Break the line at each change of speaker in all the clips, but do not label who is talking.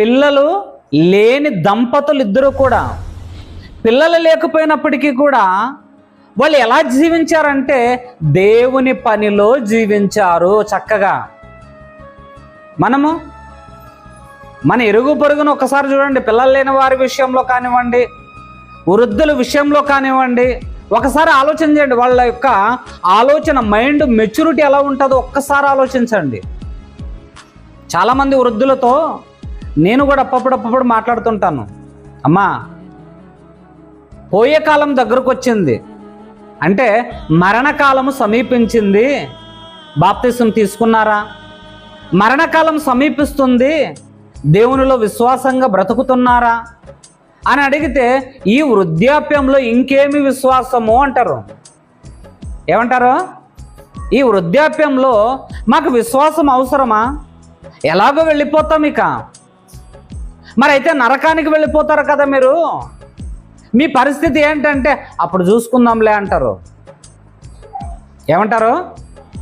పిల్లలు లేని దంపతులు ఇద్దరు కూడా పిల్లలు లేకపోయినప్పటికీ కూడా వాళ్ళు ఎలా జీవించారంటే దేవుని పనిలో జీవించారు చక్కగా. మనము మన ఎరుగు పొరుగును ఒకసారి చూడండి పిల్లలు లేని వారి విషయంలో కానివ్వండి వృద్ధుల విషయంలో కానివ్వండి ఒకసారి ఆలోచన చేయండి వాళ్ళ యొక్క ఆలోచన మైండ్ మెచ్యూరిటీ ఎలా ఉంటుందో ఒక్కసారి ఆలోచించండి. చాలామంది వృద్ధులతో నేను కూడా అప్పప్పుడప్పుడు మాట్లాడుతుంటాను. అమ్మా పోయే కాలం దగ్గరకు వచ్చింది అంటే మరణకాలము సమీపించింది. బాప్తిసం తీసుకున్నారా? మరణకాలం సమీపిస్తుంది. దేవునిలో విశ్వాసంగా బ్రతుకుతున్నారా? అని అడిగితే ఈ వృద్ధాప్యంలో ఇంకేమి విశ్వాసము అంటారు. ఏమంటారు? ఈ వృద్ధాప్యంలో మాకు విశ్వాసం అవసరమా? ఎలాగో వెళ్ళిపోతాం ఇక. మరి అయితే నరకానికి వెళ్ళిపోతారు కదా మీరు? మీ పరిస్థితి ఏంటంటే అప్పుడు చూసుకుందాంలే అంటారు. ఏమంటారు?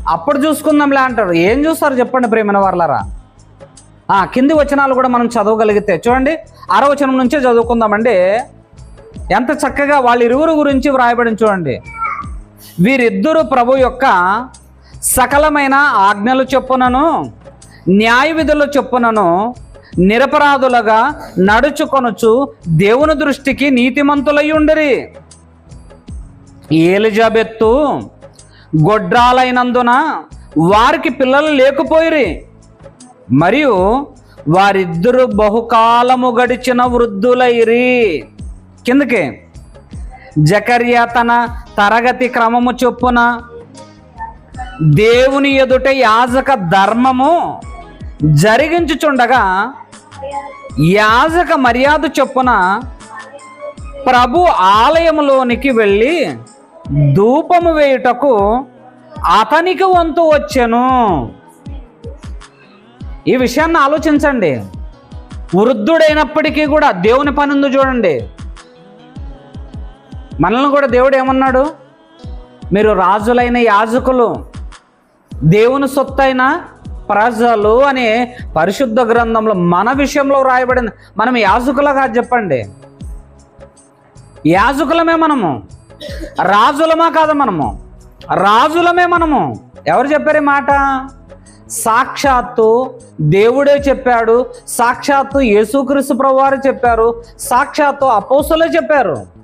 అప్పుడు చూసుకుందాంలే అంటారు. ఏం చూస్తారు చెప్పండి ప్రేమిన వాళ్ళరా కింది వచనాలు కూడా మనం చదవగలిగితే. చూడండి ఆరో వచనం నుంచే చదువుకుందామండి. ఎంత చక్కగా వాళ్ళ ఇరువురు గురించి వ్రాయబడి చూడండి. వీరిద్దరూ ప్రభు యొక్క సకలమైన ఆజ్ఞలు చొప్పునను న్యాయ విధుల చొప్పునను నిరపరాధులుగా నడుచుకొనుచు దేవుని దృష్టికి నీతిమంతులయ్యుండరి. ఏలిజబెత్తు గొడ్రాలైనందున వారికి పిల్లలు లేకపోయిరి. మరియు వారిద్దరు బహుకాలము గడిచిన వృద్ధులైరి. కిందకి జకర్యా తన తరగతి క్రమము చొప్పున దేవుని ఎదుట యాజక ధర్మము జరిగించుచుండగా యాజక మర్యాద చొప్పున ప్రభు ఆలయంలోనికి వెళ్ళి ధూపము వేయుటకు అతనికి వంతు వచ్చెను. ఈ విషయాన్ని ఆలోచించండి. వృద్ధుడైనప్పటికీ కూడా దేవుని పని చూడండి. మనల్ని కూడా దేవుడు ఏమన్నాడు? మీరు రాజులైన యాజకులు దేవుని సొత్తైన ప్రజలు అనే పరిశుద్ధ గ్రంథంలో మన విషయంలో రాయబడింది మనం యాజకులుగా చెప్పండి. యాజకులమే మనము. రాజులమా కాదా మనము. రాజులమే మనము. ఎవరు చెప్పారు మాట? సాక్షాత్తు దేవుడే చెప్పాడు. సాక్షాత్తు యేసుక్రీస్తు ప్రభువారు చెప్పారు. సాక్షాత్తు అపోసలే చెప్పారు.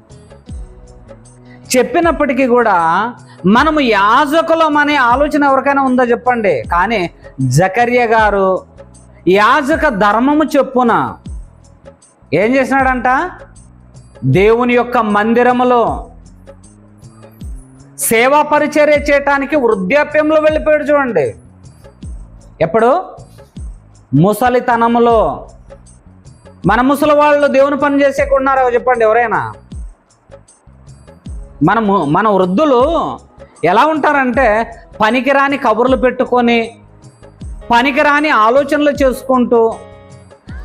చెప్పినప్పటికీ కూడా మనము యాజకులం అనే ఆలోచన ఎవరికైనా ఉందో చెప్పండి? కానీ జకర్య గారు యాజక ధర్మము చెప్పున ఏం చేసినాడంట? దేవుని యొక్క మందిరములో సేవా పరిచర్య చేయటానికి వృద్ధాప్యంలో వెళ్ళిపోయాడు చూడండి. ఎప్పుడు? ముసలితనములో. మన ముసలి వాళ్ళు దేవుని పని చేసేకున్నారో చెప్పండి ఎవరైనా? మనము మన వృద్ధులు ఎలా ఉంటారంటే పనికిరాని కబుర్లు పెట్టుకొని పనికిరాని ఆలోచనలు చేసుకుంటూ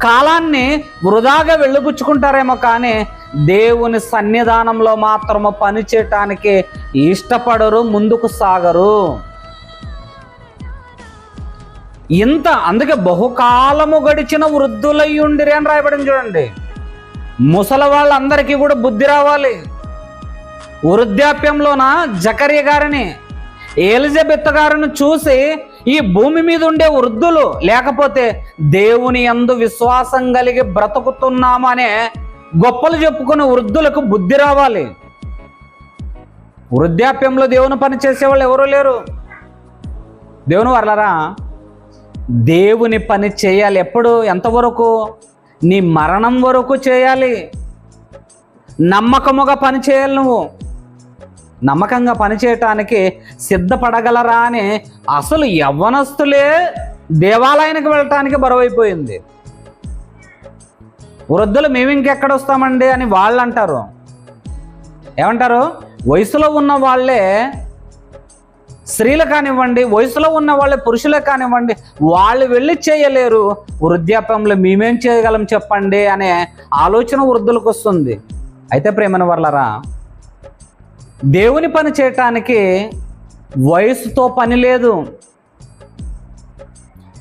కాలాన్ని వృధాగా వెళ్ళుపుచ్చుకుంటారేమో కానీ దేవుని సన్నిధానంలో మాత్రము పని చేయటానికి ఇష్టపడరు ముందుకు సాగరు. ఇంత అందుకే బహుకాలము గడిచిన వృద్ధులయ్యుండిరే అని రాయబడింది చూడండి. ముసలి వాళ్ళందరికీ కూడా బుద్ధి రావాలి. వృద్ధాప్యంలోన జకర్య గారిని ఎలిజబెత్ గారిని చూసి ఈ భూమి మీద ఉండే వృద్ధులు లేకపోతే దేవుని ఎందు విశ్వాసం కలిగి బ్రతుకుతున్నామనే గొప్పలు చెప్పుకునే వృద్ధులకు బుద్ధి రావాలి. వృద్ధాప్యంలో దేవుని పని చేసేవాళ్ళు ఎవరూ లేరు. దేవుని వర్లరా దేవుని పని చేయాలి ఎప్పుడు? ఎంతవరకు? నీ మరణం వరకు చేయాలి. నమ్మకముగా పని చేయాలి నువ్వు. నమ్మకంగా పనిచేయటానికి సిద్ధపడగలరా అని అసలు యవ్వనస్తులే దేవాలయానికి వెళ్ళటానికి బరువైపోయింది. వృద్ధులు మేము ఇంకెక్కడ వస్తామండి అని వాళ్ళు అంటారు ఏమంటారు? వయసులో ఉన్న వాళ్ళే స్త్రీలు కానివ్వండి వయసులో ఉన్న వాళ్ళే పురుషులే కానివ్వండి వాళ్ళు వెళ్ళి చేయలేరు. వృద్ధాప్యంలో మేమేం చేయగలం చెప్పండి అనే ఆలోచన వృద్ధులకు వస్తుంది. అయితే ప్రేమను వర్లరా దేవుని పని చేయటానికి వయసుతో పని లేదు.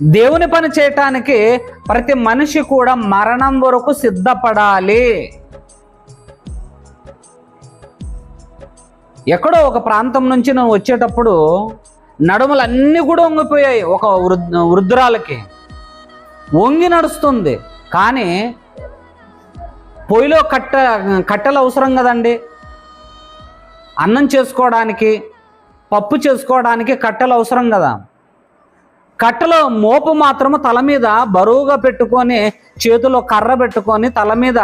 దేవుని పని చేయటానికి ప్రతి మనిషి కూడా మరణం వరకు సిద్ధపడాలి. ఎక్కడో ఒక ప్రాంతం నుంచి నువ్వు వచ్చేటప్పుడు నడుములు అన్నీ కూడా వంగిపోయాయి ఒక వృద్ధ వృద్ధురాలకి. వంగి నడుస్తుంది. కానీ పొయ్యిలో కట్ట కట్టెలు అవసరం కదండి. అన్నం చేసుకోవడానికి పప్పు చేసుకోవడానికి కట్టెలు అవసరం కదా. కట్టెలో మోపు మాత్రము తల మీద బరువుగా పెట్టుకొని చేతిలో కర్ర పెట్టుకొని తల మీద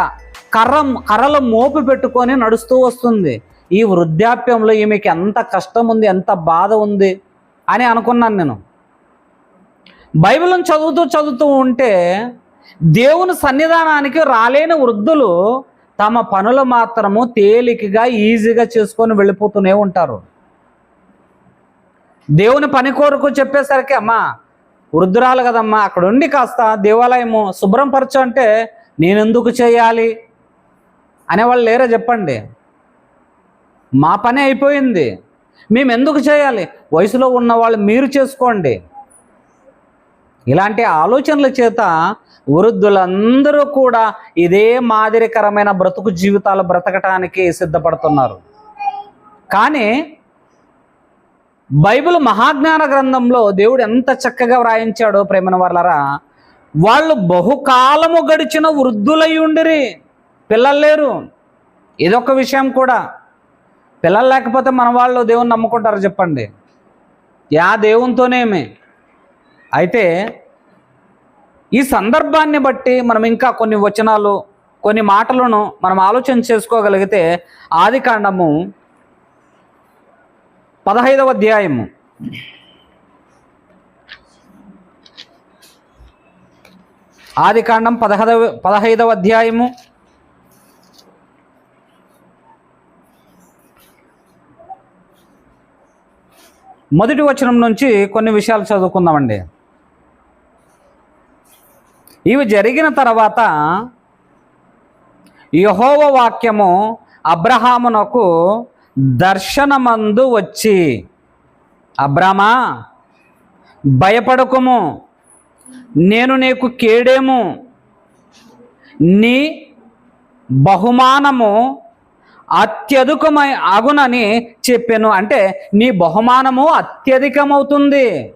కర్ర కర్రలో మోపు పెట్టుకొని నడుస్తూ వస్తుంది. ఈ వృద్ధాప్యంలో ఈమెకి ఎంత కష్టం ఉంది ఎంత బాధ ఉంది అని అనుకున్నాను నేను. బైబిల్ని చదువుతూ చదువుతూ ఉంటే దేవుని సన్నిధానానికి రాలేని వృద్ధులు తమ పనులు మాత్రము తేలికగా ఈజీగా చేసుకొని వెళ్ళిపోతూనే ఉంటారు. దేవుని పని కోరుకు చెప్పేసరికి అమ్మా వృద్ధురాలు కదమ్మా అక్కడ ఉండి కాస్త దేవాలయము శుభ్రం పరచు అంటే నేను ఎందుకు చేయాలి? అనేవాళ్ళు లేరా చెప్పండి. మా పని అయిపోయింది. మేము ఎందుకు చేయాలి? వయసులో ఉన్న వాళ్ళు మీరు చేసుకోండి. ఇలాంటి ఆలోచనల చేత వృద్ధులందరూ కూడా ఇదే మాదిరికరమైన బ్రతుకు జీవితాలు బ్రతకటానికి సిద్ధపడుతున్నారు. కానీ బైబిల్ మహాజ్ఞాన గ్రంథంలో దేవుడు ఎంత చక్కగా వ్రాయించాడో ప్రేమన వాళ్ళరా వాళ్ళు బహుకాలము గడిచిన వృద్ధులై ఉండిరి పిల్లలు లేరు. ఇదొక విషయం కూడా. పిల్లలు లేకపోతే మన వాళ్ళు దేవుని నమ్ముకుంటారు చెప్పండి. యా దేవునితోనేమి? అయితే ఈ సందర్భాన్ని బట్టి మనం ఇంకా కొన్ని వచనాలు కొన్ని మాటలను మనం ఆలోచన చేసుకోగలిగితే ఆది కాండము పదహైదవ అధ్యాయము. ఆది కాండం పదహైదవ పదహైదవ అధ్యాయము. మొదటి వచనం నుంచి కొన్ని విషయాలు చదువుకుందామండి. ఇవి జరిగిన తర్వాత యహోవ వాక్యము అబ్రహామునకు దర్శనమందు వచ్చి అబ్రామా భయపడకుము. నేను నీకు కేడేము? నీ బహుమానము అత్యధికమై అగునని చెప్పాను. అంటే నీ బహుమానము అత్యధికమవుతుంది.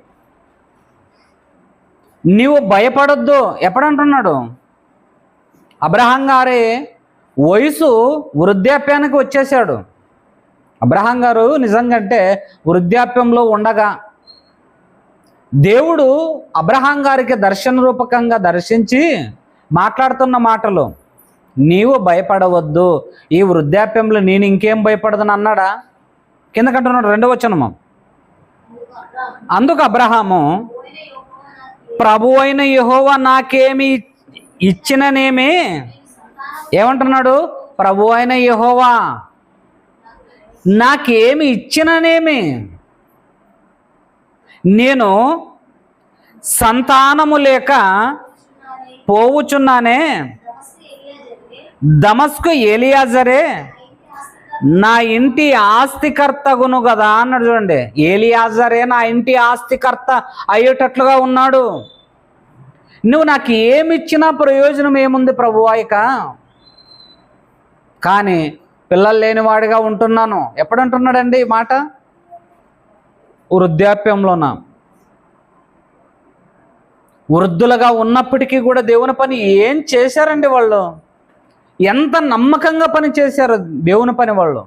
నీవు భయపడొద్దు. ఎప్పుడంటున్నాడు? అబ్రహాం గారి వయసు వృద్ధాప్యానికి వచ్చేసాడు అబ్రహాం గారు నిజంగా అంటే వృద్ధాప్యంలో ఉండగా దేవుడు అబ్రహాం గారికి దర్శన రూపకంగా దర్శించి మాట్లాడుతున్న మాటలు నీవు భయపడవద్దు. ఈ వృద్ధాప్యంలో నేను ఇంకేం భయపడదని అన్నాడా? కిందకంటున్నాడు రెండవ వచనము. అందుకు అబ్రహాము ప్రభు అయిన యహోవా నాకేమి ఇచ్చిననేమి? ఏమంటున్నాడు? ప్రభు అయిన యహోవా నాకేమి ఇచ్చిననేమి? నేను సంతానము లేక పోవుచున్నానే దమస్కు ఏలియాజరే నా ఇంటి ఆస్తికర్తగును కదా అన్నాడు చూడండి. ఏలియాజరే నా ఇంటి ఆస్తికర్త అయ్యేటట్లుగా ఉన్నాడు. నువ్వు నాకు ఏమిచ్చినా ప్రయోజనం ఏముంది ప్రభువాయిక కానీ పిల్లలు లేనివాడిగా ఉంటున్నాను. ఎప్పుడంటున్నాడండి ఈ మాట? వృద్ధాప్యంలోన. వృద్ధులుగా ఉన్నప్పటికీ కూడా దేవుని పని ఏం చేశారండి వాళ్ళు? ఎంత నమ్మకంగా పని చేశారు దేవుని పని వాళ్ళు